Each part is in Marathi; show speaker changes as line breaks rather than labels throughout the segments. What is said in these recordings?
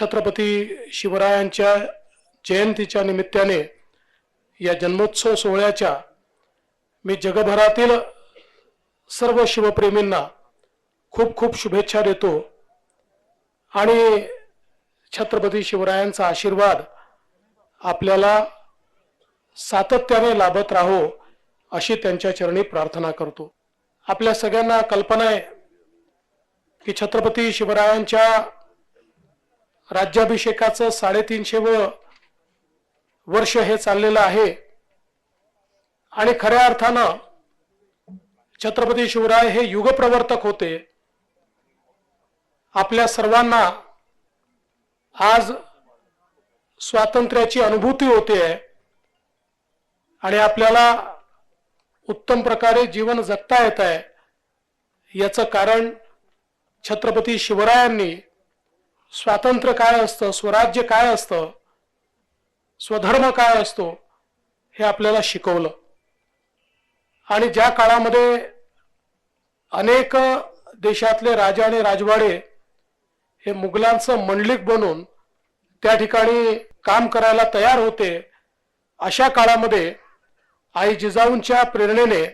छत्रपती शिवरायांच्या जयंतीच्या निमित्ताने या जन्मोत्सव सोहळ्याच्या मी जगभरातील सर्व शिवप्रेमींना खूप खूप शुभेच्छा देतो. आणि छत्रपती शिवरायांचा आशीर्वाद आपल्याला सातत्याने लाभत राहो अशी त्यांच्या चरणी प्रार्थना करतो. आपल्या सगळ्यांना कल्पना आहे की छत्रपती शिवरायांच्या राज्याभिषेकाचं साडेतीनशे व वर्ष हे चाललेलं आहे. आणि खऱ्या अर्थानं छत्रपती शिवराय हे युगप्रवर्तक होते. आपल्या सर्वांना आज स्वातंत्र्याची अनुभूती होते. आहे आणि आपल्याला उत्तम प्रकारे जीवन जगता येत आहे याचं कारण छत्रपती शिवरायांनी स्वातंत्र्य काय असतं? स्वराज्य काय असतं? स्वधर्म काय असतो? हे आपल्याला शिकवलं. आणि ज्या काळामध्ये अनेक देशातले राजा आणि राजवाडे हे मुघलांचं मंडलिक बनून त्या ठिकाणी काम करायला तयार होते अशा काळामध्ये आई जिजाऊंच्या प्रेरणेने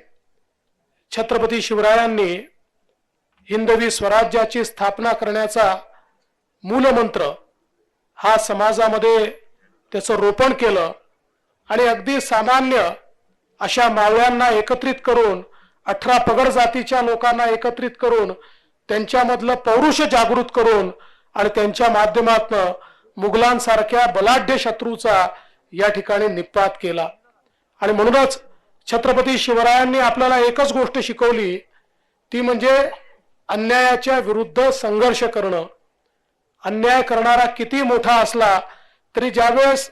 छत्रपती शिवरायांनी हिंदवी स्वराज्याची स्थापना करण्याचा मूलमंत्र. हा समाजामध्ये त्याचं रोपण केलं आणि अगदी सामान्य अशा मावळ्यांना एकत्रित करून अठरा पगड जातीच्या लोकांना एकत्रित करून त्यांच्यामधलं पौरुष जागृत करून आणि त्यांच्या माध्यमातनं मुघलांसारख्या बलाढ्य शत्रूचा या ठिकाणी निपात केला. आणि म्हणूनच छत्रपती शिवरायांनी आपल्याला एकच गोष्ट शिकवली ती म्हणजे अन्यायाच्या विरुद्ध संघर्ष करणं. अन्याय करणारा किती मोठा असला तरी ज्यावेळेस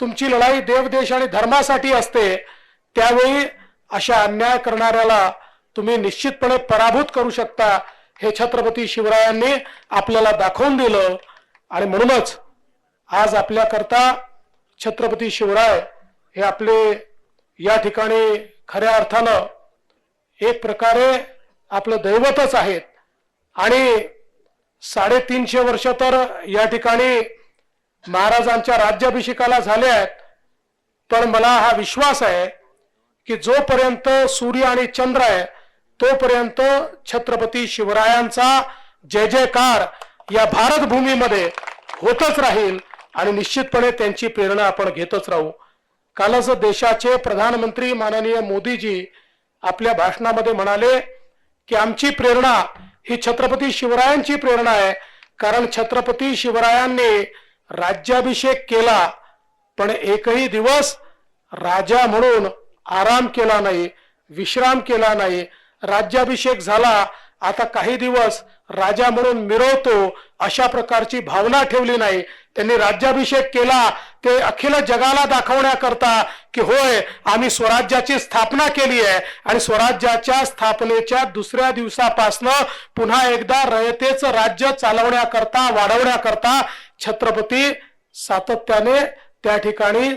तुमची लढाई देवदेश आणि धर्मासाठी असते त्यावेळी अशा अन्याय करणाऱ्याला तुम्ही निश्चितपणे पराभूत करू शकता हे छत्रपती शिवरायांनी आपल्याला दाखवून दिलं. आणि म्हणूनच आज आपल्याकरता छत्रपती शिवराय हे आपले या ठिकाणी खऱ्या अर्थानं एक प्रकारे आपलं दैवतच आहेत. आणि साडेतीनशे वर्ष तर या ठिकाणी महाराजांच्या राज्याभिषेकाला झाले आहेत. पण मला हा विश्वास आहे की जोपर्यंत सूर्य आणि चंद्र आहे तोपर्यंत छत्रपती शिवरायांचा जय जयकार या भारतभूमीमध्ये होतच राहील आणि निश्चितपणे त्यांची प्रेरणा आपण घेतच राहू. कालच देशाचे प्रधानमंत्री माननीय मोदीजी आपल्या भाषणामध्ये म्हणाले की आमची प्रेरणा ही छत्रपती शिवरायांची प्रेरणा आहे. कारण छत्रपती शिवरायांनी राज्याभिषेक केला पण एकही दिवस राजा म्हणून आराम केला नाही विश्राम केला नाही. राज्याभिषेक झाला आता काही दिवस राजा म्हणून मिरवतो अशा प्रकारची भावना ठेवली नाही. त्यांनी राज्याभिषेक केला ते अखिल जगाला दाखवण्याकरता की होय आम्ही स्वराज्याची स्थापना केली आहे आणि स्वराज्याच्या स्थापनेच्या दुसऱ्या दिवसापासनं पुन्हा एकदा रयतेचं राज्य चालवण्याकरता वाढवण्याकरता छत्रपती सातत्याने त्या ठिकाणी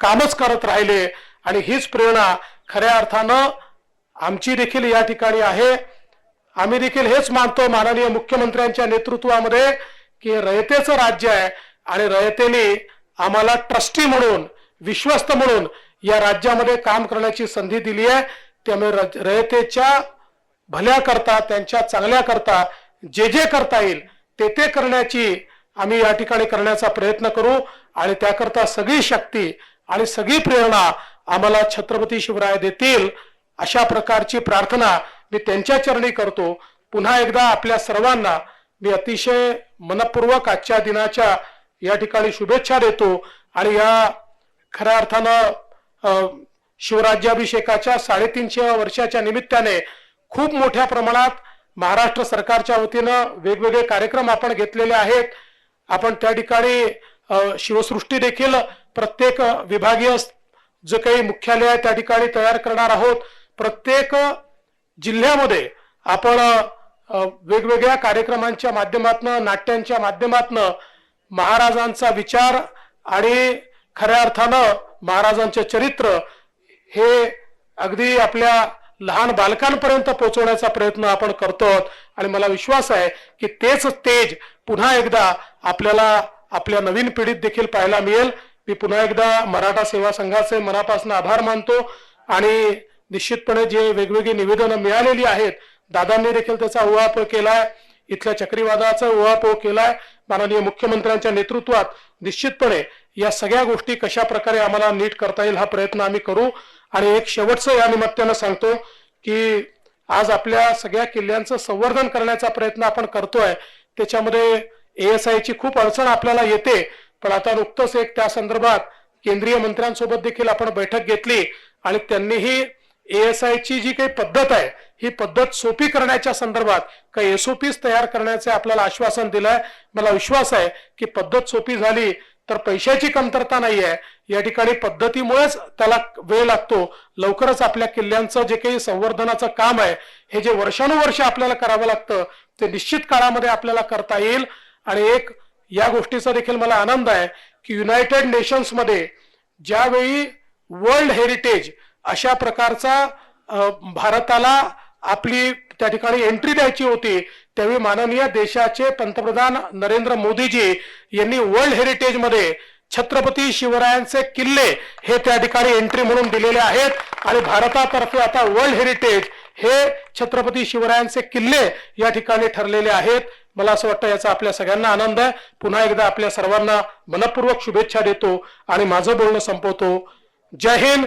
कामच करत राहिले. आणि हीच प्रेरणा खऱ्या अर्थानं आमची देखील या ठिकाणी आहे. आम्ही देखील हेच मानतो माननीय मुख्यमंत्र्यांच्या नेतृत्वामध्ये की रयतेचं राज्य आहे आणि रयतेने आम्हाला ट्रस्टी म्हणून विश्वस्त म्हणून या राज्यामध्ये काम करण्याची संधी दिली आहे. त्यामुळे रयतेच्या भल्याकरता त्यांच्या चांगल्याकरता जे जे करता येईल ते ते करण्याची आम्ही या ठिकाणी करण्याचा प्रयत्न करू आणि त्याकरता सगळी शक्ती आणि सगळी प्रेरणा आम्हाला छत्रपती शिवराय देतील अशा प्रकारची प्रार्थना मी त्यांच्या चरणी करतो. पुन्हा एकदा आपल्या सर्वांना मी अतिशय मनपूर्वक आजच्या दिनाच्या या ठिकाणी शुभेच्छा देतो आणि या खऱ्या अर्थानं शिवराज्याभिषेकाच्या साडेतीनशे वर्षाच्या निमित्ताने खूप मोठ्या प्रमाणात महाराष्ट्र सरकारच्या वतीनं वेगवेगळे कार्यक्रम आपण घेतलेले आहेत. आपण त्या ठिकाणी शिवसृष्टी देखील प्रत्येक विभागीय जे काही मुख्यालय आहे त्या ठिकाणी तयार करणार आहोत. प्रत्येक जिल्ह्यामध्ये आपण वेगवेगळ्या कार्यक्रमांच्या माध्यमातनं नाट्यांच्या माध्यमातनं महाराजांचा विचार आणि खऱ्या अर्थानं महाराजांचे चरित्र हे अगदी आपल्या लहान बालकांपर्यंत पोहोचवण्याचा प्रयत्न आपण करतो आणि मला विश्वास आहे की तेच तेज पुन्हा एकदा आपल्याला आपल्या नवीन पिढीत देखील पाहायला मिळेल. मी पुन्हा एकदा मराठा सेवा संघाचे मनापासून आभार मानतो. आणि निश्चितपणे जे वेगवेगळी निवेदनं मिळालेली आहेत दादांनी देखील त्याचा उहापोह केलाय. इथल्या चक्रीवादाचा उहापोह केलाय. माननीय मुख्यमंत्र्यांच्या नेतृत्वात निश्चितपणे या सगळ्या गोष्टी कशा प्रकारे आम्हाला नीट करता येईल हा प्रयत्न आम्ही करू. आणि एक शेवटचं या निमित्तानं सांगतो की आज आपल्या सगळ्या किल्ल्यांचं संवर्धन करण्याचा प्रयत्न आपण करतोय. त्याच्यामध्ये एएसआयची खूप अडचण आपल्याला येते. पण आता नुकतंच एक त्या संदर्भात केंद्रीय मंत्र्यांसोबत देखील आपण बैठक घेतली आणि त्यांनीही एएसआयची जी काही पद्धत आहे ही पद्धत सोपी करण्याच्या संदर्भात काही एसओपीज तयार करण्याचे आपल्याला आश्वासन दिलंय. मला विश्वास आहे की पद्धत सोपी झाली तर पैशाची कमतरता नाही आहे या ठिकाणी पद्धतीमुळेच त्याला वेळ लागतो. लवकरच आपल्या किल्ल्यांचं जे काही संवर्धनाचं काम आहे हे जे वर्षानुवर्ष आपल्याला करावं लागतं ते निश्चित काळामध्ये आपल्याला करता येईल. आणि एक या गोष्टीचा देखील मला आनंद आहे की युनायटेड नेशन्समध्ये ज्यावेळी वर्ल्ड हेरिटेज अशा प्रकारचा भारताला आपली त्या ठिकाणी एंट्री द्यायची होती. त्यावेळी माननीय देशाचे पंतप्रधान नरेंद्र मोदीजी यांनी वर्ल्ड हेरिटेजमध्ये छत्रपती शिवरायांचे किल्ले हे त्या ठिकाणी एंट्री म्हणून दिलेले आहेत. आणि भारतातर्फे आता वर्ल्ड हेरिटेज हे छत्रपती शिवरायांचे किल्ले या ठिकाणी ठरलेले आहेत. मला असं वाटतं याचा आपल्या सगळ्यांना आनंद आहे. पुन्हा एकदा आपल्या सर्वांना मनपूर्वक शुभेच्छा देतो आणि माझं बोलणं संपवतो. जय हिंद.